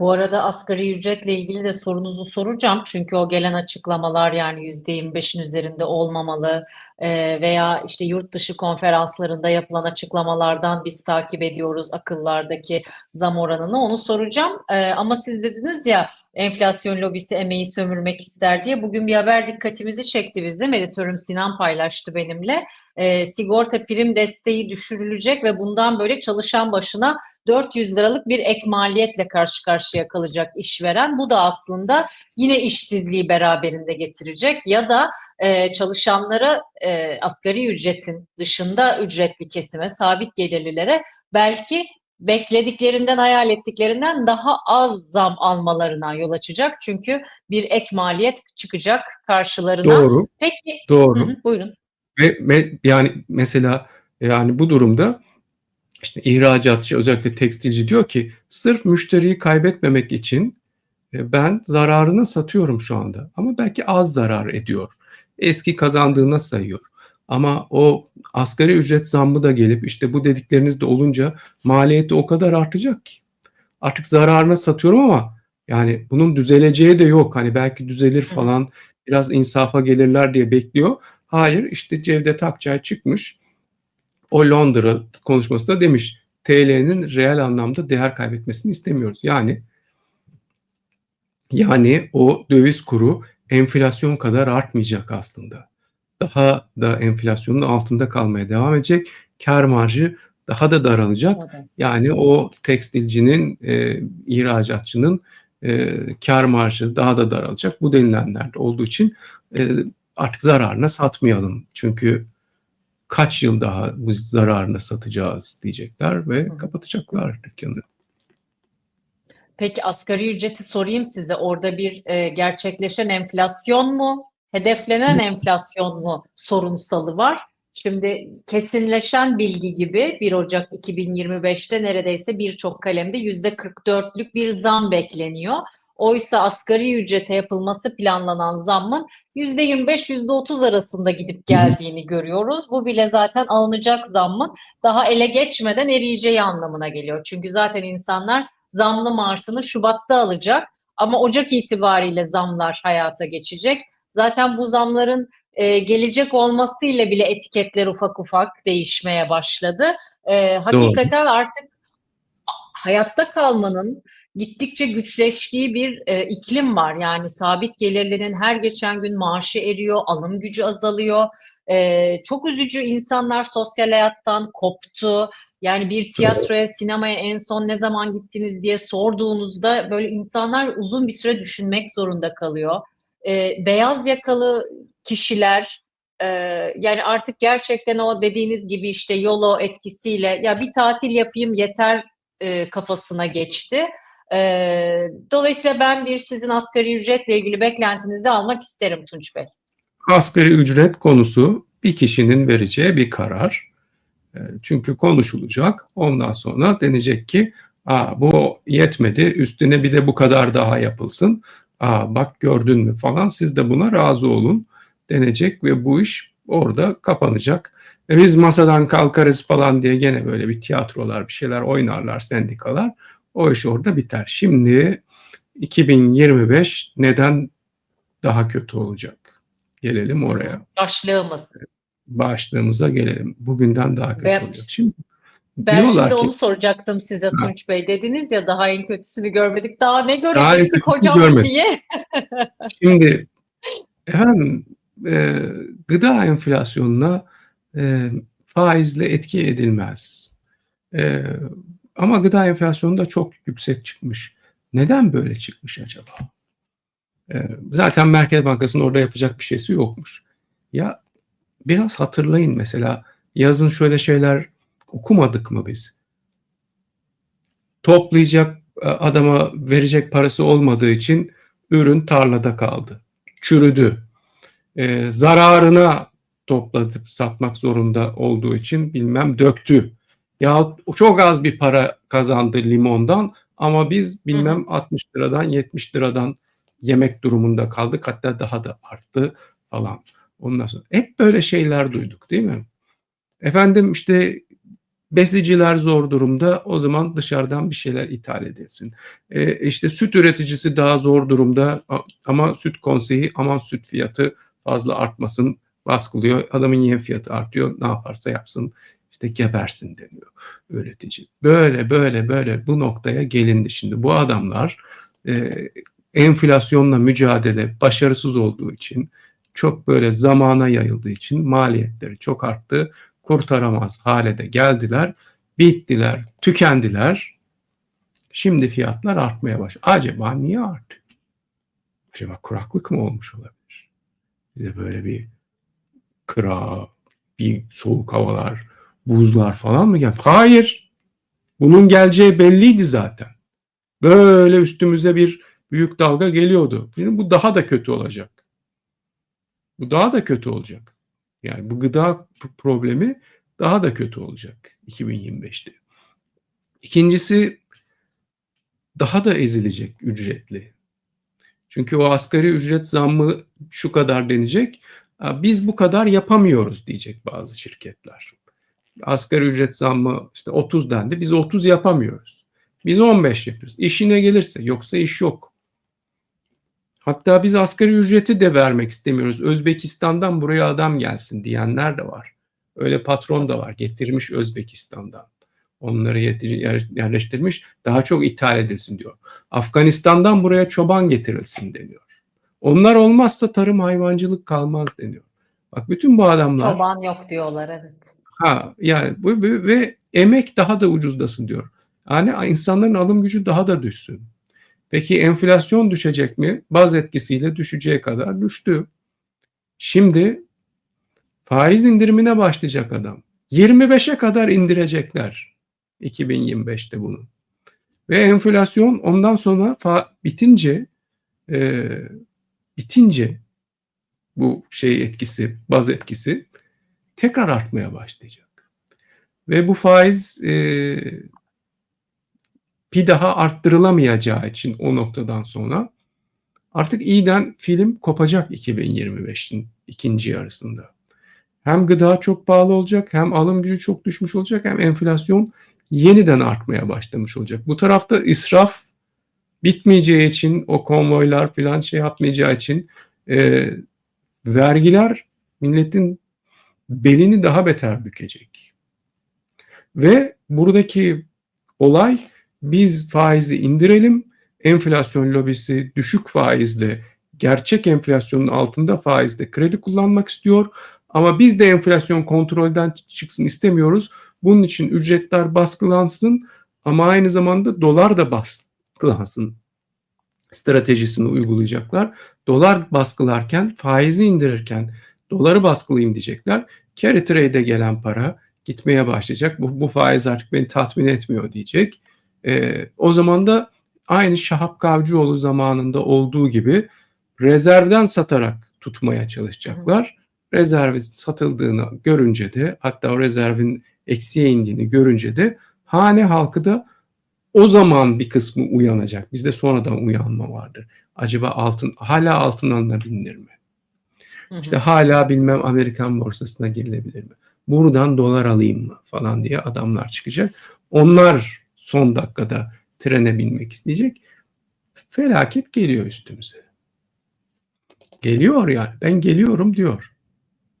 Bu arada asgari ücretle ilgili de sorunuzu soracağım. Çünkü o gelen açıklamalar yani %25'in üzerinde olmamalı veya işte yurt dışı konferanslarında yapılan açıklamalardan biz takip ediyoruz akıllardaki zam oranını onu soracağım. Ama siz dediniz ya enflasyon lobisi emeği sömürmek ister diye. Bugün bir haber dikkatimizi çekti bizim. Editörüm Sinan paylaştı benimle. E, sigorta prim desteği düşürülecek ve bundan böyle çalışan başına 400 liralık bir ek maliyetle karşı karşıya kalacak işveren. Bu da aslında yine işsizliği beraberinde getirecek ya da e, çalışanlara e, asgari ücretin dışında ücretli kesime, sabit gelirlilere belki beklediklerinden, hayal ettiklerinden daha az zam almalarına yol açacak. Çünkü bir ek maliyet çıkacak karşılarına. Doğru. Peki, Doğru. hı hı, buyurun. Ve, ve yani mesela yani bu durumda işte ihracatçı özellikle tekstilci diyor ki sırf müşteriyi kaybetmemek için e, ben zararını satıyorum şu anda. Ama belki az zarar ediyor. Eski kazandığına sayıyor. Ama o asgari ücret zammı da gelip işte bu dedikleriniz de olunca maliyeti o kadar artacak ki. Artık zararına satıyorum ama yani bunun düzeleceği de yok. Hani belki düzelir falan biraz insafa gelirler diye bekliyor. Hayır işte Cevdet Akçay çıkmış. O Londra konuşmasında demiş TL'nin reel anlamda değer kaybetmesini istemiyoruz. Yani yani o döviz kuru enflasyon kadar artmayacak aslında. Daha da enflasyonun altında kalmaya devam edecek. Kar marjı daha da daralacak. Tabii. Yani o tekstilcinin, e, ihracatçının e, kar marjı daha da daralacak. Bu denilenler de olduğu için e, artık zararına satmayalım. Çünkü kaç yıl daha bu zararına satacağız diyecekler ve hı. kapatacaklar dükkanı. Peki asgari ücreti sorayım size. Orada bir e, gerçekleşen enflasyon mu, hedeflenen enflasyon mu sorunsalı var? Şimdi kesinleşen bilgi gibi 1 Ocak 2025'te neredeyse birçok kalemde %44'lük bir zam bekleniyor. Oysa asgari ücrete yapılması planlanan zammın %25-%30 arasında gidip geldiğini görüyoruz. Bu bile zaten alınacak zammın daha ele geçmeden eriyeceği anlamına geliyor. Çünkü zaten insanlar zamlı maaşını Şubat'ta alacak ama Ocak itibariyle zamlar hayata geçecek. Zaten bu zamların e, gelecek olmasıyla bile etiketler ufak ufak değişmeye başladı. E, hakikaten artık hayatta kalmanın gittikçe güçleştiği bir e, iklim var. Yani sabit gelirlinin her geçen gün maaşı eriyor, alım gücü azalıyor. E, çok üzücü insanlar sosyal hayattan koptu. Yani bir tiyatroya, sinemaya en son ne zaman gittiniz diye sorduğunuzda böyle insanlar uzun bir süre düşünmek zorunda kalıyor. E, beyaz yakalı kişiler e, yani artık gerçekten o dediğiniz gibi işte YOLO etkisiyle ya bir tatil yapayım yeter e, kafasına geçti. E, dolayısıyla ben bir sizin asgari ücretle ilgili beklentinizi almak isterim Tunç Bey. Asgari ücret konusu bir kişinin vereceği bir karar. E, Çünkü konuşulacak. Ondan sonra denecek ki Aa, bu yetmedi üstüne bir de bu kadar daha yapılsın. Aa, bak gördün mü falan siz de buna razı olun denecek ve bu iş orada kapanacak. E biz masadan kalkarız falan diye gene böyle bir tiyatrolar bir şeyler oynarlar sendikalar. O iş orada biter. Şimdi 2025 neden daha kötü olacak? Gelelim oraya. Başlığımız. Başlığımıza gelelim. Bugünden daha kötü Ben- olacak. Şimdi Ben diyorlar şimdi ki onu soracaktım size Tunç Bey. Dediniz ya daha en kötüsünü görmedik. Daha ne Daha görecektik kötüsünü hocam görmedik. diye. Şimdi efendim e, gıda enflasyonuna e, faizle etki edilmez. E, ama gıda enflasyonu da çok yüksek çıkmış. Neden böyle çıkmış acaba? E, zaten Merkez Bankası'nın orada yapacak bir şeysi yokmuş. Ya biraz hatırlayın mesela yazın şöyle şeyler okumadık mı biz? Toplayacak e, adama verecek parası olmadığı için ürün tarlada kaldı. Çürüdü. Ee, zararına toplatıp satmak zorunda olduğu için bilmem döktü. Ya çok az bir para kazandı limondan ama biz bilmem 60 liradan 70 liradan yemek durumunda kaldık. Hatta daha da arttı falan. Ondan sonra hep böyle şeyler duyduk değil mi? Efendim işte Besiciler zor durumda. O zaman dışarıdan bir şeyler ithal edilsin. E, işte süt üreticisi daha zor durumda ama süt konseyi aman süt fiyatı fazla artmasın baskılıyor. Adamın yem fiyatı artıyor. Ne yaparsa yapsın işte gebersin deniyor üretici. Böyle böyle böyle bu noktaya gelindi şimdi. Bu adamlar e, enflasyonla mücadele başarısız olduğu için çok böyle zamana yayıldığı için maliyetleri çok arttı. Kurtaramaz hale de geldiler. Bittiler, tükendiler. Şimdi fiyatlar artmaya başladı. Acaba niye artıyor? Acaba kuraklık mı olmuş olabilir? Bir de böyle bir kıra, bir soğuk havalar, buzlar falan mı geldi? Hayır. Bunun geleceği belliydi zaten. Böyle üstümüze bir büyük dalga geliyordu. Şimdi bu daha da kötü olacak. Bu daha da kötü olacak. Yani bu gıda problemi daha da kötü olacak 2025'te. İkincisi daha da ezilecek ücretli. Çünkü o asgari ücret zammı şu kadar denecek. "Aa, Biz bu kadar yapamıyoruz diyecek bazı şirketler. Asgari ücret zammı işte 30 dendi. Biz 30 yapamıyoruz. Biz 15 yapıyoruz. İşine gelirse yoksa iş yok. Hatta biz asgari ücreti de vermek istemiyoruz. Özbekistan'dan buraya adam gelsin diyenler de var. Öyle patron da var. Getirmiş Özbekistan'dan. Onları yerleştirmiş. Daha çok ithal edilsin diyor. Afganistan'dan buraya çoban getirilsin deniyor. Onlar olmazsa tarım hayvancılık kalmaz deniyor. Bak bütün bu adamlar Çoban yok diyorlar evet. Ha yani bu, bu- ve emek daha da ucuzlasın diyor. Yani insanların alım gücü daha da düşsün. Peki enflasyon düşecek mi? Baz etkisiyle düşeceği kadar düştü. Şimdi faiz indirimine başlayacak adam. 25'e kadar indirecekler 2025'te bunu. Ve enflasyon ondan sonra bitince e, bitince bu şey etkisi, baz etkisi tekrar artmaya başlayacak. Ve bu faiz e, bir daha arttırılamayacağı için o noktadan sonra artık iyiden film kopacak 2025'in ikinci yarısında. Hem gıda çok pahalı olacak, hem alım gücü çok düşmüş olacak, hem enflasyon yeniden artmaya başlamış olacak. Bu tarafta israf bitmeyeceği için o konvoylar falan şey yapmayacağı için e, vergiler milletin belini daha beter bükecek. Ve buradaki olay biz faizi indirelim, enflasyon lobisi düşük faizle gerçek enflasyonun altında faizle kredi kullanmak istiyor ama biz de enflasyon kontrolden çıksın istemiyoruz. Bunun için ücretler baskılansın ama aynı zamanda dolar da baskılansın stratejisini uygulayacaklar. Dolar baskılarken, faizi indirirken doları baskılayayım diyecekler. Carry trade'e gelen para gitmeye başlayacak. Bu, bu faiz artık beni tatmin etmiyor diyecek. Ee, o zaman da aynı Şahap Kavcıoğlu zamanında olduğu gibi rezervden satarak tutmaya çalışacaklar. Rezervi satıldığını görünce de hatta o rezervin eksiye indiğini görünce de hane halkı da o zaman bir kısmı uyanacak. Bizde sonradan uyanma vardır. Acaba altın hala altın alınabilir mi? Hı hı. İşte hala bilmem Amerikan borsasına girilebilir mi? Buradan dolar alayım mı falan diye adamlar çıkacak. Onlar son dakikada trene binmek isteyecek. Felaket geliyor üstümüze. Geliyor yani. Ben geliyorum diyor.